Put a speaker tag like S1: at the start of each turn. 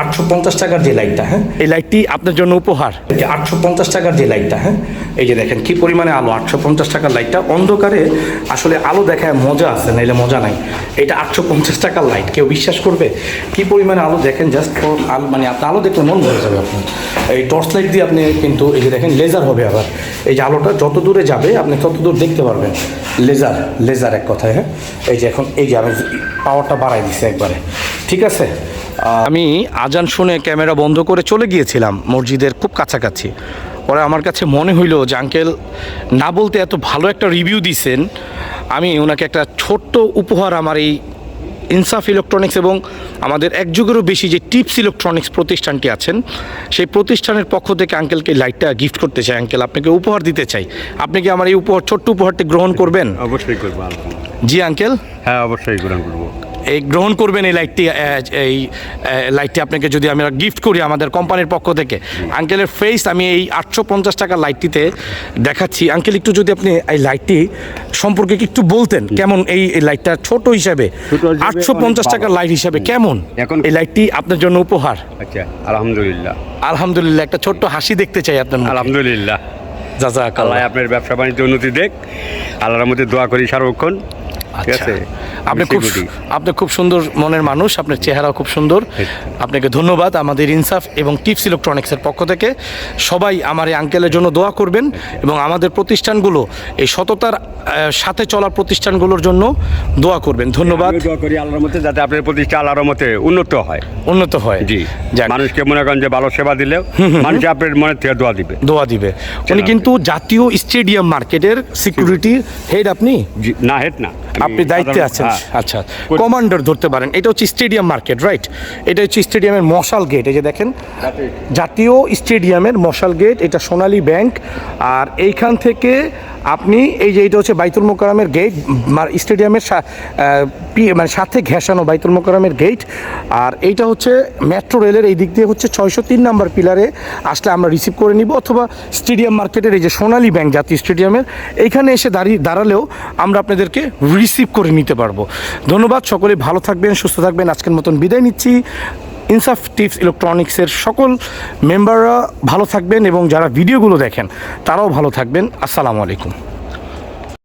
S1: আটশো পঞ্চাশ টাকার যে লাইটটা হ্যাঁ?
S2: এই লাইটটি আপনার জন্য উপহার।
S1: যে আটশো পঞ্চাশ টাকার যে লাইটটা হ্যাঁ? এই যে দেখেন কি পরিমাণে আলো আটশো পঞ্চাশ টাকার লাইটটা। অন্ধকারে আসলে আলো দেখায় মজা আছে নাইলে মজা নাই। এটা আটশো পঞ্চাশ টাকার লাইট কেউ বিশ্বাস করবে? কি পরিমাণে আলো দেখেন জাস্ট আলো মানে আপনি আলো দেখলে মন ভরে যাবে আপনার। এই টর্চ লাইট দিয়ে আপনি কিন্তু এই যে দেখেন লেজার হবে আবার। এই যে আলোটা যত দূরে যাবে আপনি তত দূর দেখতে পারবেন। লেজার লেজার এক কথায় হ্যাঁ? এই যে এখন এই যে আমি পাওয়ারটা বাড়াই দিছি একবারে। ঠিক আছে?
S2: আমি আজান শুনে ক্যামেরা বন্ধ করে চলে গিয়েছিলাম মসজিদের খুব কাছাকাছি। পরে আমার কাছে মনে হইল যে আঙ্কেল না বলতে এত ভালো একটা রিভিউ দিছেন। আমি ওনাকে একটা ছোট্ট উপহার আমার এই ইনসাফ ইলেকট্রনিক্স এবং আমাদের এক যুগেরও বেশি যে টিপস ইলেকট্রনিক্স প্রতিষ্ঠানটি আছেন সেই প্রতিষ্ঠানের পক্ষ থেকে আঙ্কেলকে লাইটটা গিফট করতে চাই। আঙ্কেল আপনাকে উপহার দিতে চাই। আপনি কি আমার এই উপহার ছোট্ট উপহারটি গ্রহণ করবেন?
S3: অবশ্যই করব
S2: জি আঙ্কেল।
S3: হ্যাঁ অবশ্যই গ্রহণ করব।
S2: এই গ্রহণ করবেন এই লাইটটি এই লাইটটি আপনাকে যদি আমরা গিফট করি আমাদের কোম্পানির পক্ষ থেকে। আঙ্কেলের ফেস আমি এই আটশো পঞ্চাশ টাকার লাইটটিতে দেখাচ্ছি। আঙ্কেল একটু যদি আপনি এই লাইটটি সম্পর্কে একটু বলতেন কেমন এই লাইটটা ছোট হিসাবে? আটশো পঞ্চাশ টাকার লাইট হিসাবে কেমন?
S3: এখন-
S2: এই লাইটটি আপনার জন্য উপহার।
S3: আচ্ছা আলহামদুলিল্লাহ।
S2: আলহামদুলিল্লাহ একটা ছোট্ট হাসি দেখতে চাই আপনার
S3: আলহামদুলিল্লাহ। আল্লাহ
S2: আল্লাহ
S3: আপনার ব্যবসা বাণিজ্য উন্নতি দেখ। আল্লাহর মধ্যে দোয়া করি সার্বক্ষণ ঠিক
S2: আচ্ছা।
S3: আছে?
S2: আপনি খুব। আপনি খুব সুন্দর মনের মানুষ আপনার চেহারাও খুব সুন্দর। আপনাকে ধন্যবাদ আমাদের ইনসাফ এবং টিপস ইলেকট্রনিক্সের পক্ষ থেকে। সবাই আমার এই আঙ্কেলের জন্য দোয়া করবেন এবং আমাদের প্রতিষ্ঠানগুলো এই সততার সাথে চলা প্রতিষ্ঠানগুলোর জন্য দোয়া করবেন। ধন্যবাদ।
S3: দোয়া করি আল্লাহর মধ্যে যাতে আপনার প্রতিষ্ঠা আল্লাহর মতে উন্নত হয়।
S2: উন্নত হয়।
S3: জি। মানুষকে মনে করেন যে ভালো সেবা দিলেও মানুষ আপনার মনের থেকে দোয়া দিবে।
S2: দোয়া দিবে। উনি কিন্তু জাতীয় স্টেডিয়াম মার্কেটের সিকিউরিটি হেড আপনি?
S3: না হেট না।
S2: আপনি দায়িত্বে আছেন।
S3: হ্যাঁ।
S2: আচ্ছা কমান্ডার ধরতে পারেন। এটা হচ্ছে স্টেডিয়াম মার্কেট রাইট এটা হচ্ছে স্টেডিয়ামের মশাল গেট এই যে দেখেন। জাতীয় স্টেডিয়ামের মশাল গেট এটা সোনালী ব্যাংক। আর এইখান থেকে আপনি এই যে এটা হচ্ছে বাইতুল মোকারামের গেট স্টেডিয়ামের মানে সাথে ঘেঁষানো বাইতুল মোকারামের গেট আর এইটা হচ্ছে মেট্রো রেলের এই দিক দিয়ে হচ্ছে ছয়শো তিন নাম্বার পিলারে আসলে আমরা রিসিভ করে নিব, অথবা স্টেডিয়াম মার্কেটের এই যে সোনালী ব্যাংক জাতীয় স্টেডিয়ামের এইখানে এসে দাঁড়িয়ে দাঁড়ালেও আমরা আপনাদেরকে রিসিভ করে নিতে পারব। ধন্যবাদ, সকলে ভালো থাকবেন, সুস্থ থাকবেন, আজকের মতন বিদায় নিচ্ছি। ইনসাফ টিপস ইলেকট্রনিক্সের সকল মেম্বাররা ভালো থাকবেন এবং যারা ভিডিওগুলো দেখেন, তারাও ভালো থাকবেন। আসসালামু আলাইকুম।